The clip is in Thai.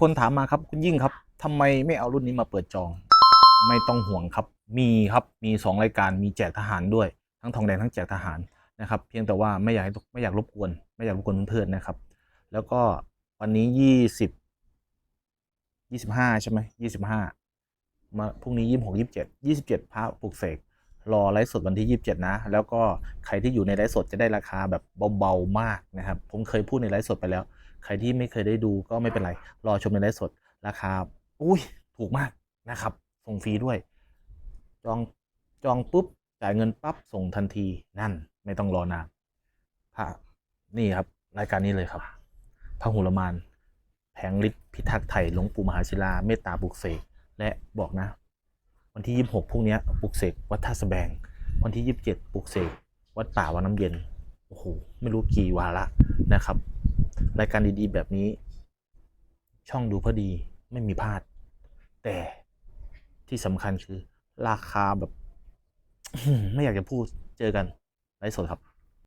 คนถามมาครับคุณยิ่งครับทำไมไม่เอารุ่นนี้มาเปิดจอง ไม่ต้องห่วงครับ มีครับมีสองรายการมีแจกทหารด้วย ทั้งทองแดงทั้งแจกทหารนะครับ เพียงแต่ว่าไม่อยากให้ไม่อยากรบกวน ไม่อยากรบกวนเพื่อนๆนะครับ แล้วก็วันนี้ยี่สิบยี่สิบห้าใช่ไหมยี่สิบห้ามาพรุ่งนี้ยี่สิบหกยี่สิบเจ็ดยี่สิบเจ็ดพระปลุกเสกรอไลฟ์สดวันที่ยี่สิบเจ็ดนะ แล้วก็ใครที่อยู่ในไลฟ์สดจะได้ราคาแบบเบาๆมากนะครับ ผมเคยพูดในไลฟ์สดไปแล้ว ใครที่ไม่เคยได้ดูก็ไม่เป็นไร รอชมในไลฟ์สดราคาอุ้ยถูกมากนะครับ ส่งฟรีด้วย จองจองปุ๊บจ่ายเงินปั๊บส่งทันทีนั่นไม่ต้องรอนานพระนี่ครับ รายการนี้เลยครับพระหุลมานแผงฤทธิ์พิทักษ์ไทยหลวงปู่มหาศิลาเมตตาบุกเสกและบอกนะ วันที่ 26พรุ่งนี้ปลุกเสกวัดท่าสแบง วันที่ 27ปลุกเสกวัดป่าวังน้ำเย็นโอ้โหไม่รู้กี่วาระนะครับ รายการดีๆ แบบนี้ ช่องดูพอดีไม่มีพลาด แต่ที่สำคัญคือ ราคาแบบ ไม่อยากจะพูดเจอกันไลฟ์สดครับ